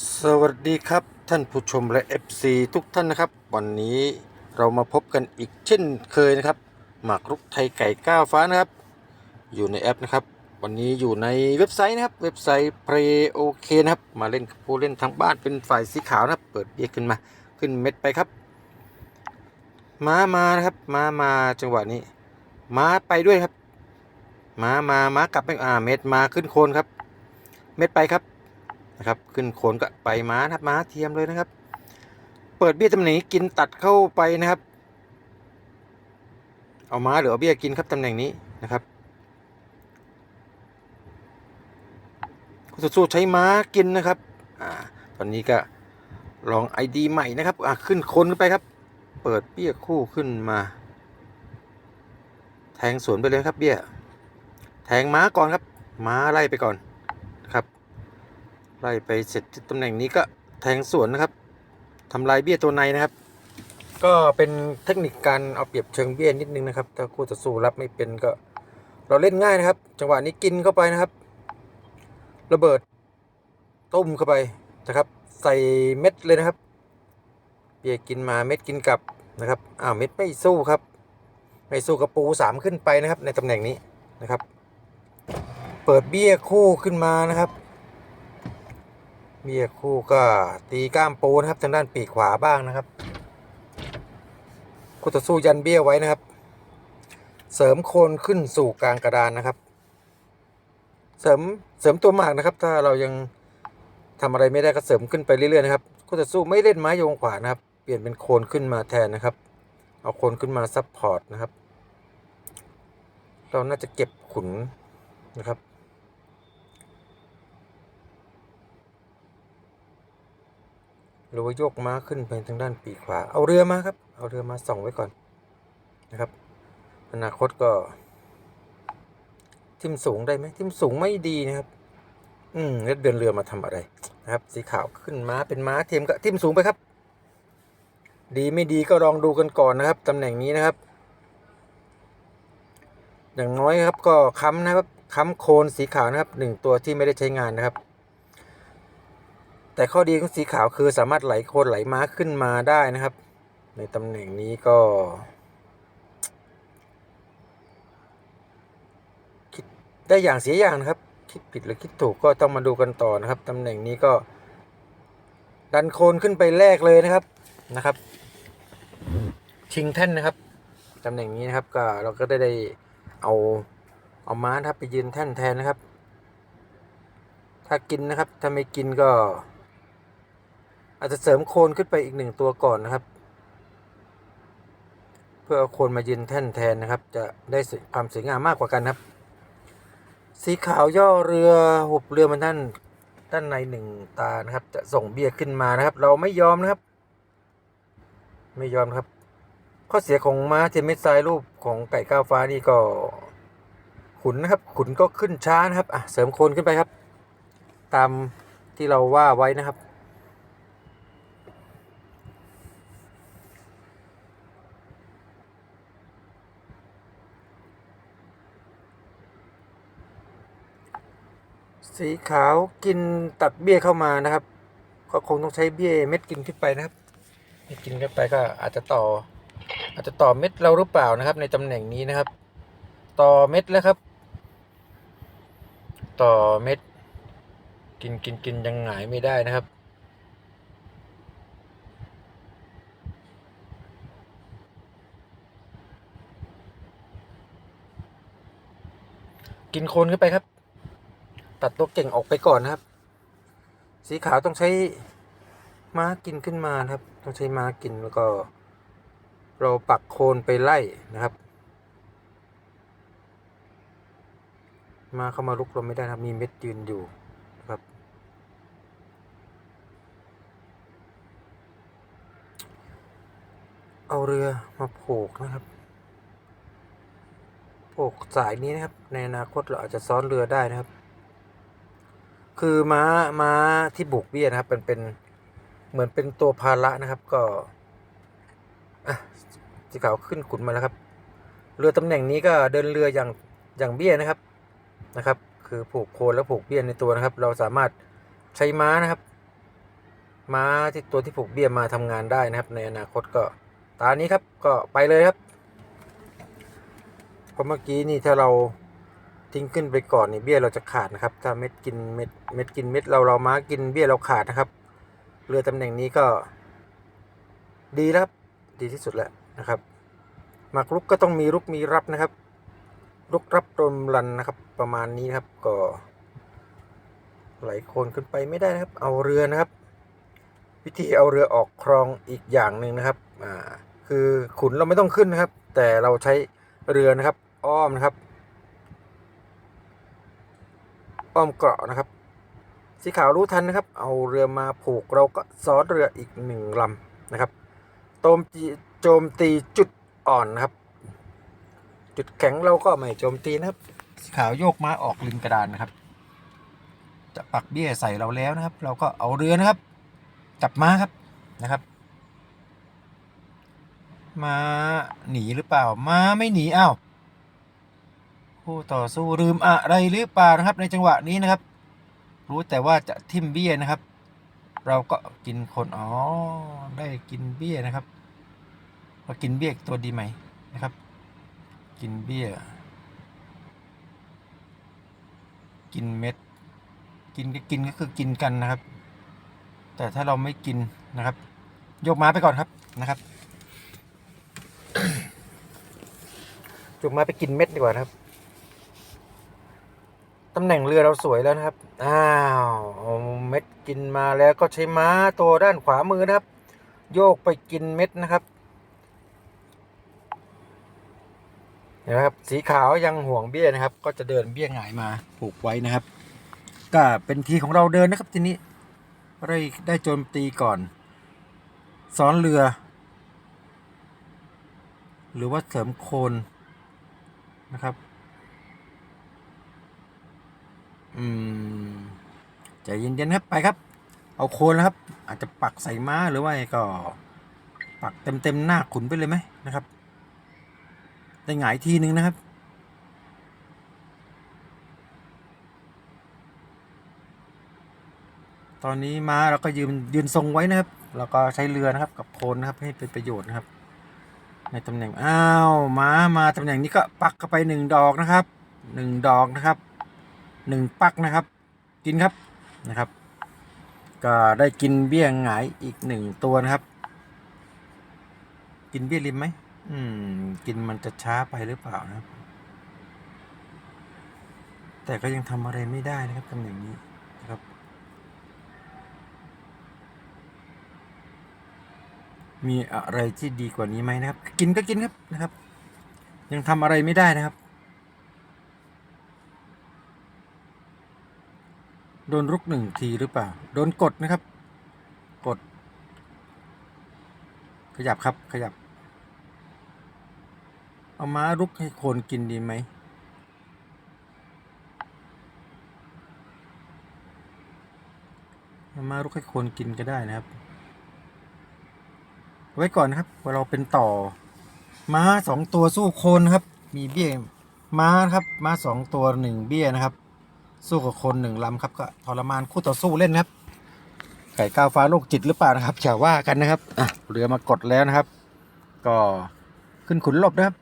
สวัสดีครับท่านผู้ชมและ FC ทุกท่านนะครับ วันนี้เรามาพบกันอีกเช่นเคยนะครับ หมากรุกไทยไก่ก้าวฟ้านะครับ อยู่ในแอปนะครับ วันนี้อยู่ในเว็บไซต์นะครับ เว็บไซต์ Play OK นะครับ มาเล่นกับผู้เล่นทางบ้านเป็นฝ่ายสีขาวนะครับเปิดเบียขึ้นมาขึ้นเม็ดไปครับ ม้ามานะครับ ม้ามาจังหวะนี้ ม้าไปด้วยครับ ม้ามาม้ากลับไปอ่าเม็ดมาขึ้นโคนครับ เม็ดไปครับ นะครับ ขึ้นโคนก็ไปม้านะครับม้าเทียมเลยนะครับ เปิดเบี้ยตำแหน่งนี้กินตัดเข้าไปนะครับ เอาม้าหรือเอาเบี้ยกินครับตำแหน่งนี้นะครับคุณสู้ใช้ม้ากินนะครับอตอนนี้ก็ลองไอดีใหม่นะครับขึ้นโคนขึ้นไปครับ เปิดเบี้ยคู่ขึ้นมา แทงสวนไปเลยครับเบี้ย แทงม้าก่อนครับ ม้าไล่ไปก่อน ไล่ไปเสร็จตำแหน่งนี้ก็แทงสวนนะครับทำลายเบี้ยตัวในนะครับ ก็เป็นเทคนิคการเอาเปรียบเชิงเบี้ยนิดนึงนะครับ ถ้าคู่ต่อสู้รับไม่เป็นก็ เราเล่นง่ายนะครับ จังหวะนี้กินเข้าไปนะครับ ระเบิดต้มเข้าไปนะครับ ใส่เม็ดเลยนะครับ เบี้ยกินมาเม็ดกินกลับนะครับอ้าวเม็ดไม่สู้ครับ ไม่สู้กระปูสามขึ้นไปนะครับ ในตำแหน่งนี้นะครับ เปิดเบี้ยคู่ขึ้นมานะครับ เบี้ยคู่ก็ตีก้ามปูนะครับทางด้านปีกขวาบ้างนะครับคู่ต่อสู้ยันเบี้ยไว้นะครับ เสริมโคนขึ้นสู่กลางกระดานนะครับ เสริมเสริมตัวหมากนะครับ ถ้าเรายังทำอะไรไม่ได้ก็เสริมขึ้นไปเรื่อยๆนะครับคู่ต่อสู้ไม่เล่นไม้โยงขวานะครับ เปลี่ยนเป็นโคนขึ้นมาแทนนะครับ เอาโคนขึ้นมาซับพอร์ตนะครับ เราน่าจะเก็บขุนนะครับ หรือว่าโยกม้าขึ้นไปทางด้านปีกขวา เอาเรือมาครับ เอาเรือมาส่องไว้ก่อนนะครับ อนาคตก็ ทิมสูงได้ไหมทิมสูงไม่ดีนะครับ อืมแล้วเดินเรือมาทำอะไรนะครับ สีขาวขึ้นม้าเป็นม้าเทียมก็ทิมสูงไปครับ ดีไม่ดีก็ลองดูกันก่อนนะครับตำแหน่งนี้นะครับ อย่างน้อยครับก็ค้ำนะครับค้ำโคนสีขาวนะครับหนึ่งตัวที่ไม่ได้ใช้งานนะครับ แต่ข้อดีของสีขาวคือสามารถไหลโคนไหลม้าขึ้นมาได้นะครับ ในตำแหน่งนี้ก็ คิดได้อย่างเสียอย่างนะครับ คิดผิดหรือคิดถูกก็ต้องมาดูกันต่อนะครับตำแหน่งนี้ก็ ดันโคนขึ้นไปแรกเลยนะครับนะครับ ชิงแท่นนะครับตำแหน่งนี้นะครับก็เราก็ได้ได้เอาเอาม้าครับไปยืนแท่นแทนนะครับ ถ้ากินนะครับถ้าไม่กินก็ อาจจะเสริมโคนขึ้นไปอีกหนึ่งตัวก่อนนะครับ เพื่อเอาโคนมายืนแท่นแทนนะครับ จะได้ความสวยงามมากกว่ากันครับ สีขาวย่อเรือหุบเรือมาด้านด้านในหนึ่งตานะครับ จะส่งเบียร์ขึ้นมานะครับ เราไม่ยอมนะครับ ไม่ยอมนะครับ ข้อเสียของม้าเทมเมสไซรูปของไก่ก้าวฟ้านี่ก็ขุนนะครับ ขุนก็ขึ้นช้านะครับอะเสริมโคนขึ้นไปครับ ตามที่เราว่าไว้นะครับ สีขาวกินตัดเบี้ยเข้ามานะครับ ก็คงต้องใช้เบี้ยเม็ดกินขึ้นไปนะครับเม็ดกินขึ้นไปก็อาจจะต่อ อาจจะต่อเม็ดเราหรือเปล่านะครับ ในตำแหน่งนี้นะครับ ต่อเม็ดแล้วครับ ต่อเม็ด กินกินกินยังหงายไม่ได้นะครับกินโคนขึ้นไปครับ ตัดตัวเก่งออกไปก่อนนะครับ สีขาวต้องใช้ม้ากินขึ้นมานะครับ ต้องใช้ม้ากินแล้วก็ เราปักโคนไปไล่นะครับมาเข้ามาลุกเราไม่ได้นะครับ มีเม็ดยืนอยู่นะครับ เอาเรือมาผูกนะครับผูกสายนี้นะครับ ในอนาคตเราอาจจะซ้อนเรือได้นะครับ คือม้าม้าที่บุกเบี้ยนะครับเป็นเป็นเหมือนเป็นตัวภาระนะครับ ก็อะสีขาวขึ้นขุนมาแล้วครับ เรือตำแหน่งนี้ก็เดินเรืออย่างอย่างเบี้ยนะครับนะครับ คือผูกโคนแล้วผูกเบี้ยในตัวนะครับ เราสามารถใช้ม้านะครับ ม้าที่ตัวที่ผูกเบี้ยมาทำงานได้นะครับ ในอนาคตก็ตานี้ครับก็ไปเลยครับเพราะเมื่อกี้นี่ถ้าเรา ทิ้งขึ้นไปก่อนนี่เบี้ยเราจะขาดนะครับ ถ้าเม็ดกินเม็ดเม็ดกินเม็ดเราเราม้ากินเบี้ยเราขาดนะครับ เรือตำแหน่งนี้ก็ ดีแล้วครับดีที่สุดแล้วนะครับหมากรุกก็ต้องมีรุกมีรับนะครับรุกรับรมรันนะครับ ประมาณนี้ครับก็ไหลโคนขึ้นไปไม่ได้นะครับ เอาเรือนะครับ วิธีเอาเรือออกคลองอีกอย่างหนึ่งนะครับอ่าคือขุนเราไม่ต้องขึ้นนะครับ แต่เราใช้เรือนะครับ อ้อมนะครับ อ้อมเกราะนะครับ สีขาวรู้ทันนะครับ เอาเรือมาผูกเราก็ซ้อนเรืออีกหนึ่งลำนะครับโจมตีโจมตีจุดอ่อนนะครับ จุดแข็งเราก็ไม่โจมตีนะครับ สีขาวโยกม้าออกริมกระดานนะครับ จะปักเบี้ยใส่เราแล้วนะครับ เราก็เอาเรือนะครับ จับม้าครับนะครับ ม้าหนีหรือเปล่า ม้าไม่หนีอ้าว ผู้ต่อสู้ลืมอะไรหรือเปล่านะครับ ในจังหวะนี้นะครับ รู้แต่ว่าจะทิ่มเบี้ยนะครับ เราก็กินคนอ๋อได้กินเบี้ยนะครับพอกินเบี้ยตัวดีไหมนะครับ กินเบี้ย กินเม็ด กินก็กินก็คือกินกันนะครับ แต่ถ้าเราไม่กินนะครับ ยกม้าไปก่อนครับนะครับยกม้าไปกินเม็ดดีกว่าครับ ตำแหน่งเรือเราสวยแล้วนะครับ อ้าวเม็ดกินมาแล้วก็ใช้ม้าตัวด้านขวามือนะครับ โยกไปกินเม็ดนะครับเห็นไหมครับ สีขาวยังห่วงเบี้ยนะครับ ก็จะเดินเบี้ยหงายมาผูกไว้นะครับ ก็เป็นทีของเราเดินนะครับทีนี้ได้ได้โจมตีก่อนซ้อนเรือ หรือว่าเสริมโคนนะครับ อืมใจเย็นๆครับไปครับ เอาโคนนะครับ อาจจะปักใส่ม้าหรือว่าก็ ปักเต็มๆหน้าขุนไปเลยไหมนะครับ ได้หงายทีนึงนะครับตอนนี้ม้าเราก็ยืนยืนทรงไว้นะครับ แล้วก็ใช้เรือนะครับกับโคนนะครับให้เป็นประโยชน์นะครับ ในตำแหน่งอ้าวม้ามาตำแหน่งนี้ก็ปักเข้าไปหนึ่งดอกนะครับหนึ่งดอกนะครับ หนึ่งปักนะครับ กินครับนะครับ ก็ได้กินเบี้ยงหงายอีกหนึ่งตัวนะครับ กินเบี้ยริมไหมอืม กินมันจะช้าไปหรือเปล่านะครับ แต่ก็ยังทำอะไรไม่ได้นะครับตำแหน่งนี้นะครับมีอะไรที่ดีกว่านี้ไหมนะครับ กินก็กินครับนะครับ ยังทำอะไรไม่ได้นะครับ โดนรุกหนึ่งทีหรือเปล่า โดนกดนะครับ กด ขยับครับขยับ เอาม้ารุกให้โคนกินดีไหม เอาม้ารุกให้โคนกินก็ได้นะครับ ไว้ก่อนนะครับว่าเราเป็นต่อ ม้าสองตัวสู้โคนครับ มีเบี้ยม้าครับ ม้าสองตัวหนึ่งเบี้ยนะครับ สู้กับคนหนึ่งลำครับก็ทรมานคู่ต่อสู้เล่นครับ ไก่ก้าวฟ้าโรคจิตหรือเปล่านะครับอย่าว่ากันนะครับอะเรือมากดแล้วนะครับ ก็ขึ้นขุนลบนะครับ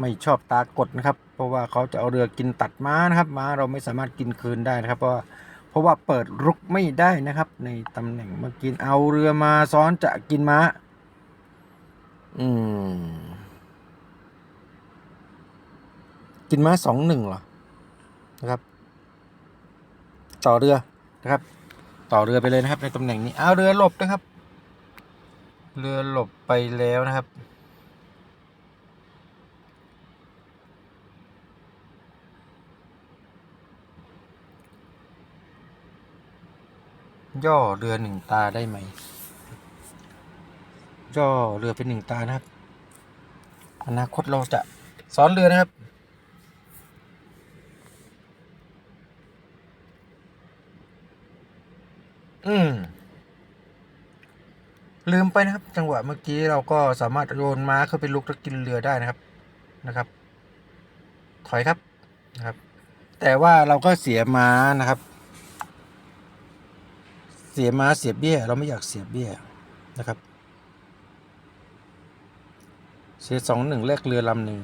ไม่ชอบตากดนะครับ เพราะว่าเขาจะเอาเรือกินตัดม้านะครับ ม้าเราไม่สามารถกินคืนได้นะครับ เพราะว่าเพราะว่าเปิดรุกไม่ได้นะครับ ในตำแหน่งเมื่อกี้เอาเรือมาซ้อนจะกินม้า อืม กินม้าสองหนึ่งเหรอนะครับ ต่อเรือนะครับ ต่อเรือไปเลยนะครับ ในตำแหน่งนี้เอาเรือหลบนะครับ เรือหลบไปแล้วนะครับย่อเรือหนึ่งตาได้ไหม ย่อเรือเป็นหนึ่งตานะครับ อนาคตเราจะสอนเรือนะครับ อืม ลืมไปนะครับ จังหวะเมื่อกี้เราก็สามารถโยนม้าเข้าไปลุกแล้วกินเรือได้นะครับนะครับ ถอยครับนะครับ แต่ว่าเราก็เสียม้านะครับ เสียม้าเสียเบี้ย เราไม่อยากเสียเบี้ยนะครับ เสียสองหนึ่งแลกเรือลำหนึ่ง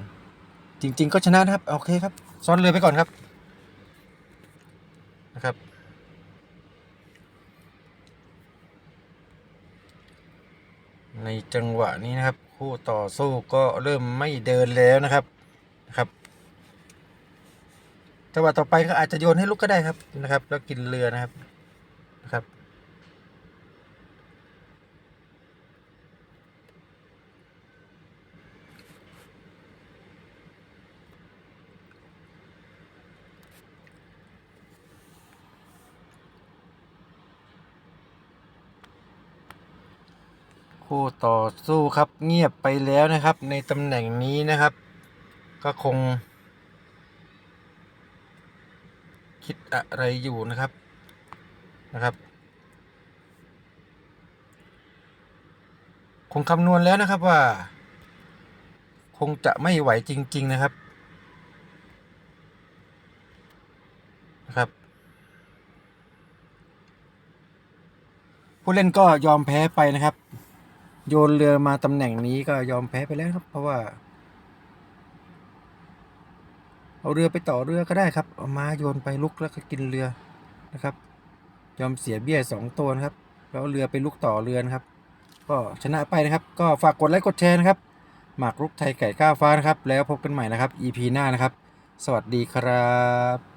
จริง ๆ ก็ชนะนะครับ โอเคครับ ซ้อนเรือไปก่อนครับนะครับ ในจังหวะนี้นะครับ คู่ต่อสู้ก็เริ่มไม่เดินแล้วนะครับนะครับจังหวะต่อไปก็อาจจะโยนให้ลูกก็ได้ครับนะครับ แล้วกินเรือนะครับนะครับ คู่ต่อสู้ครับเงียบไปแล้วนะครับ ในตำแหน่งนี้นะครับ ก็คง คิดอะไรอยู่นะครับนะครับ คงคำนวณแล้วนะครับว่า คงจะไม่ไหวจริง ๆนะครับนะครับผู้เล่นก็ยอมแพ้ไปนะครับ โยนเรือมาตำแหน่งนี้ก็ยอมแพ้ไปแล้วครับ เพราะว่า เอาเรือไปต่อเรือก็ได้ครับเอามาโยนไปลุกแล้วก็กินเรือนะครับ ยอมเสียเบี้ยสองตัวนะครับ แล้วเรือไปลุกต่อเรือนครับ ก็ชนะไปนะครับ ก็ฝากกดไลค์กดแชร์นะครับหมากรุกไทยไก่ก้าวฟ้านะครับ แล้วพบกันใหม่นะครับ EP หน้านะครับ สวัสดีครับ